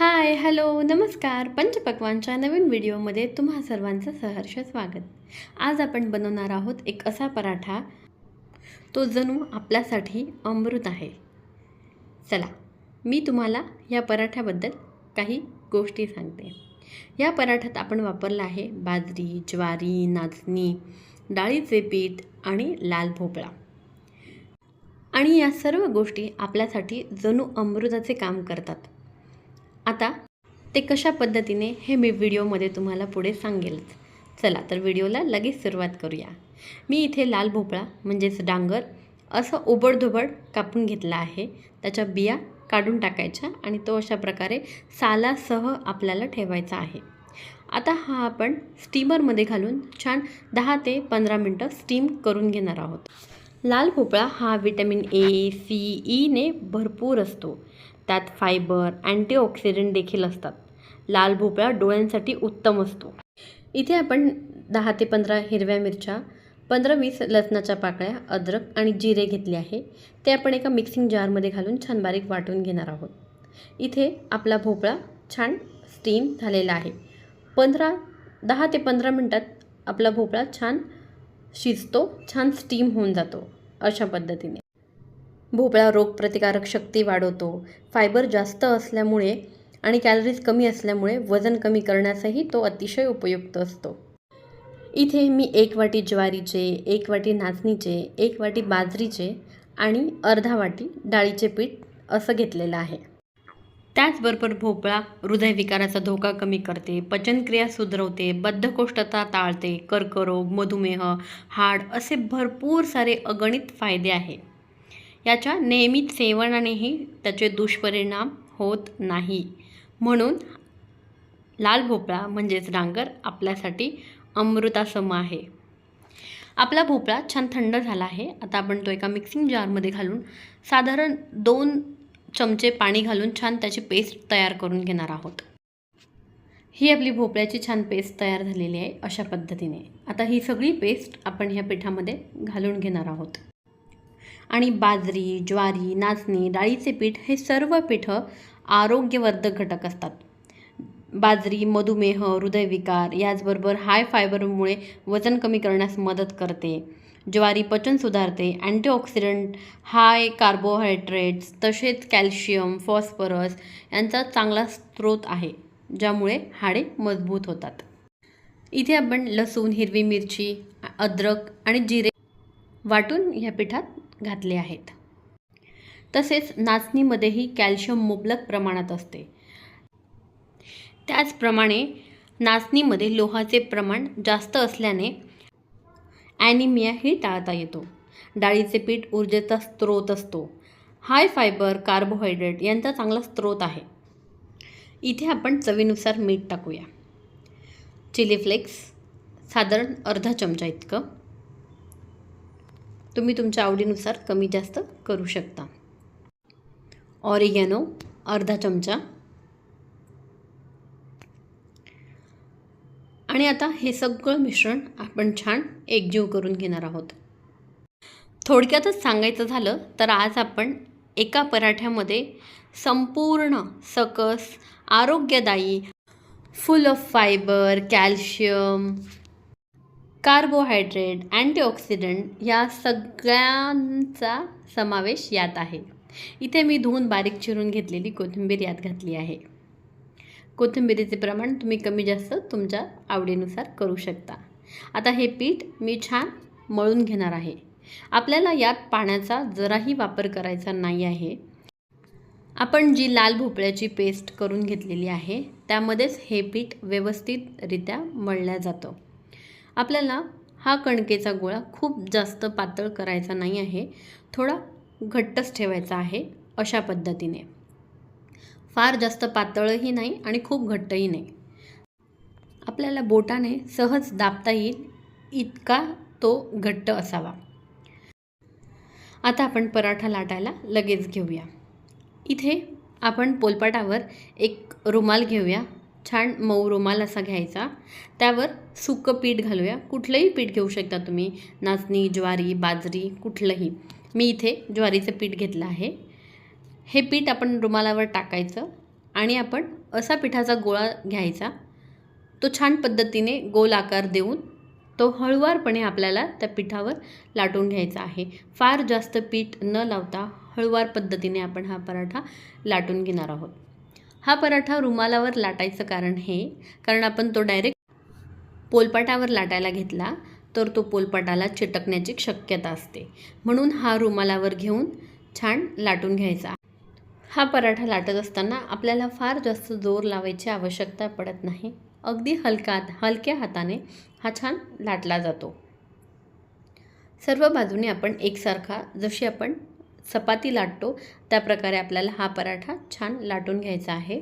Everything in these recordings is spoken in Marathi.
हाय हॅलो नमस्कार. पंचपक्वानच्या नवीन व्हिडिओमध्ये तुम्हा सर्वांचं सहर्ष स्वागत. आज आपण बनवणार आहोत एक असा पराठा तो जणू आपल्यासाठी अमृत आहे. चला मी तुम्हाला या पराठ्याबद्दल काही गोष्टी सांगते. या पराठ्यात आपण वापरला आहे बाजरी ज्वारी नाचणी डाळीचे पीठ आणि लाल भोपळा. आणि या सर्व गोष्टी आपल्यासाठी जणू अमृताचे काम करतात. आता ते कशा पद्धतीने हे मी व्हिडिओमध्ये तुम्हाला पुढे सांगेलच चला तर व्हिडिओला लगेच सुरुवात करूया. मी इथे लाल भोपळा म्हणजेच डांगर असं ओबडधोबड कापून घेतला आहे. त्याच्या बिया काढून टाकायच्या आणि तो अशा प्रकारे सालासह आपल्याला ठेवायचा आहे. आता हा आपण स्टीमरमध्ये घालून छान दहा ते पंधरा मिनटं स्टीम करून घेणार आहोत. लाल भोपळा हा विटॅमिन ए सी e ईने भरपूर असतो. त्यात फायबर अँटीऑक्सिडंट देखील असतात. लाल भोपळा डोळ्यांसाठी उत्तम असतो. इथे आपण दहा ते पंधरा हिरव्या मिरच्या पंधरा वीस लसणाच्या पाकळ्या अद्रक आणि जिरे घेतले आहे. ते आपण एका मिक्सिंग जारमध्ये घालून छान बारीक वाटून घेणार आहोत. इथे आपला भोपळा छान स्टीम झालेला आहे. पंधरा दहा ते पंधरा मिनटात आपला भोपळा छान शिजतो छान स्टीम होऊन जातो अशा पद्धतीने. भोपळा रोगप्रतिकारक शक्ती वाढवतो. फायबर जास्त असल्यामुळे आणि कॅलरीज कमी असल्यामुळे वजन कमी करण्यासही तो अतिशय उपयुक्त असतो. इथे मी एक वाटी ज्वारीचे एक वाटी नाचणीचे एक वाटी बाजरीचे आणि अर्धा वाटी डाळीचे पीठ असं घेतलेलं आहे. त्याचबरोबर भोपळा हृदयविकाराचा धोका कमी करते पचनक्रिया सुधरवते बद्धकोष्ठता टाळते कर्करोग मधुमेह हाड असे भरपूर सारे अगणित फायदे आहे. याच्या नियमित सेवनानेही त्याचे दुष्परिणाम होत नाही. म्हणून लाल भोपळा म्हणजेच डांगर आपल्यासाठी अमृतासम आहे. आपला भोपळा छान थंड झाला आहे. आता आपण तो एका मिक्सिंग जारमध्ये घालून साधारण दोन चमचे पाणी घालून छान त्याची पेस्ट तयार करून घेणार आहोत. ही आपली भोपळ्याची छान पेस्ट तयार झालेली आहे अशा पद्धतीने. आता ही सगळी पेस्ट आपण ह्या पिठामध्ये घालून घेणार आहोत. आणि बाजरी ज्वारी नाचणी डाळीचे पीठ हे सर्व पीठं आरोग्यवर्धक घटक असतात. बाजरी मधुमेह हृदयविकार याचबरोबर हाय फायबरमुळे वजन कमी करण्यास मदत करते. ज्वारी पचन सुधारते. अँटीऑक्सिडंट हाय कार्बोहायड्रेट्स तसेच कॅल्शियम फॉस्फरस यांचा चांगला स्रोत आहे ज्यामुळे हाडे मजबूत होतात. इथे आपण लसूण हिरवी मिरची अद्रक आणि जिरे वाटून ह्या पिठात घातले आहेत. तसेच नाचणीमध्येही कॅल्शियम मुबलक प्रमाणात असते. त्याचप्रमाणे नाचणीमध्ये लोहाचे प्रमाण जास्त असल्याने ॲनिमिया ही टाळता येतो. डाळीचे पीठ ऊर्जेचा स्रोत असतो. हाय फायबर कार्बोहायड्रेट यांचा चांगला स्रोत आहे. इथे आपण चवीनुसार मीठ टाकूया. चिली फ्लेक्स साधारण अर्धा चमचा इतकं. तुम्ही तुमच्या आवडीनुसार कमी जास्त करू शकता. ऑरिगॅनो अर्धा चमचा. आणि आता हे सगळं मिश्रण आपण छान एकजीव करून घेणार आहोत. थोडक्यातच सांगायचं झालं तर आज आपण एका पराठ्यामध्ये संपूर्ण सकस आरोग्यदायी full of fibre calcium carbohydrate antioxidant या सगळ्यांचा समावेश यात आहे. इथे मी धुवून बारीक चिरून घेतलेली कोथिंबीर यात घातली आहे. कोथिंबिरीचे प्रमाण तुम्ही कमी जास्त तुमच्या आवडीनुसार करू शकता. आता हे पीठ मी छान मळून घेणार आहे. आपल्याला यात पाण्याचा जराही वापर करायचा नाही आहे. आपण जी लाल भोपळ्याची पेस्ट करून घेतलेली आहे त्यामध्येच हे पीठ व्यवस्थितरित्या मळल्या जातं. आपल्याला हा कणकेचा गोळा खूप जास्त पातळ करायचा नाही आहे. थोडा घट्टच ठेवायचा आहे अशा पद्धतीने. फार जास्त पातळही नाही आणि खूप घट्टही नाही. आपल्याला बोटाने सहज दाबता येईल इतका तो घट्ट असावा. आता आपण पराठा लाटायला लगेच घेऊया. इथे आपण पोलपाटावर एक रुमाल घेऊया. छान मऊ रुमाल असा घ्यायचा. त्यावर सुकं पीठ घालूया. कुठलंही पीठ घेऊ शकता तुम्ही. नाचणी ज्वारी बाजरी कुठलंही. मी इथे ज्वारीचं पीठ घेतलं आहे. हे पीठ आपण रुमालावर टाकायचं आणि आपण असा पिठाचा गोळा घ्यायचा. तो छान पद्धतीने गोल आकार देऊन तो हळुवारपणे आपल्याला त्या पिठावर लाटून घ्यायचा आहे. फार जास्त पीठ न लावता हळुवार पद्धतीने आपण हा पराठा लाटून घेणार आहोत. हा पराठा रुमालावर लाटायचं कारण हे कारण आपण तो डायरेक्ट पोलपाटावर लाटायला घेतला तर तो पोलपाटाला चिटकण्याची शक्यता असते. म्हणून हा रुमालावर घेऊन छान लाटून घ्यायचा. हा पराठा लाटत असताना आपल्याला फार जास्त जोर लावायची आवश्यकता पडत नाही. अगदी हलका हलक्या हाताने हा छान लाटला जातो. सर्व बाजूने आपण एकसारखा जशी आपण चपाती लाटतो. त्या प्रकारे आपल्याला हा पराठा छान लाटून घ्यायचा आहे.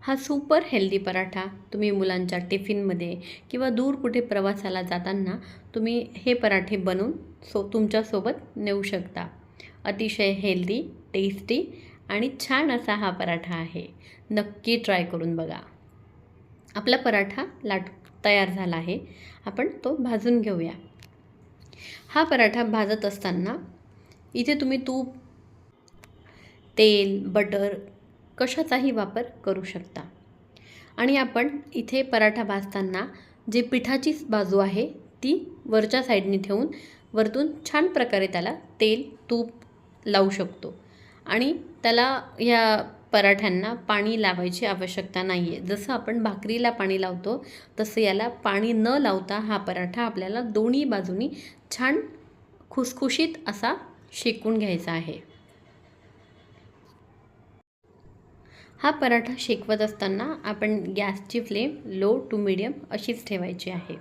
हा सुपर हेल्दी पराठा तुम्ही मुलांच्या टिफिनमध्ये किंवा दूर कुठे प्रवासाला जाताना तुम्ही हे पराठे बनवून सो तुमच्यासोबत नेऊ शकता. अतिशय हेल्दी टेस्टी आणि छान असा हा पराठा आहे. नक्की ट्राय करून बघा. आपला पराठा लाट तयार झाला आहे. आपण तो भाजून घेऊया. हा पराठा भाजत असताना इथे तुम्ही तूप तेल बटर कशाचाही वापर करू शकता. आणि आपण इथे पराठा भाजताना जे पिठाचीच बाजू आहे ती वरच्या साईडने ठेवून वरतून छान प्रकारे त्याला तेल तूप लावू शकतो. आणि त्याला या पराठ्यांना पाणी लावायची आवश्यकता नाही आहे जसं आपण भाकरीला पाणी लावतो तसं याला पाणी न लावता हा पराठा आपल्याला दोन्ही बाजूनी छान खुसखुशीत असा शेकून घ्यायचा आहे. हा पराठा शेकवत असताना आपण गॅसची फ्लेम लो टू मिडियम अशीच ठेवायची आहे.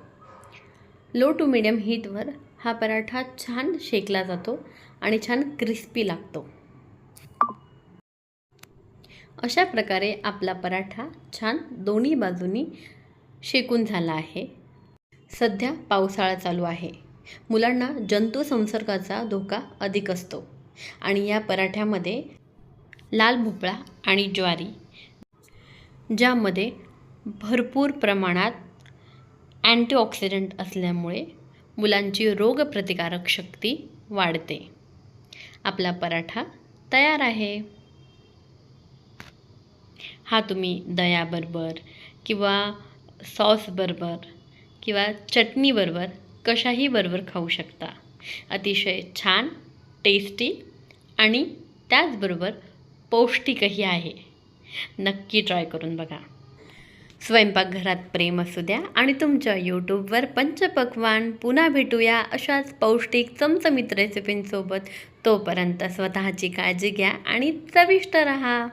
लो टू मिडियम हीटवर हा पराठा छान शेकला जातो आणि छान क्रिस्पी लागतो. अशा प्रकारे आपला पराठा छान दोन्ही बाजूनी शेकून झाला आहे. सध्या पावसाळा चालू आहे. मुलांना जंतू संसर्गाचा धोका अधिक असतो. आणि या पराठ्यामध्ये लाल भोपळा आणि ज्वारी ज्यामध्ये भरपूर प्रमाणात अँटीऑक्सिडंट असल्यामुळे मुलांची रोगप्रतिकारक शक्ती वाढते. आपला पराठा तयार आहे. हा तुम्ही दयाबरोबर किंवा सॉसबरोबर किंवा चटणीबरोबर कशाही बरोबर खाऊ शकता. अतिशय छान टेस्टी आणि त्याचबरोबर पौष्टिकही आहे. नक्की ट्राय करून बघा. स्वयंपाकघरात प्रेम असू द्या आणि तुमच्या यूट्यूबवर पंचपक्वान पुन्हा भेटूया अशाच पौष्टिक चमचमीत रेसिपींसोबत तोपर्यंत स्वतःची काळजी घ्या आणि चविष्ट रहा.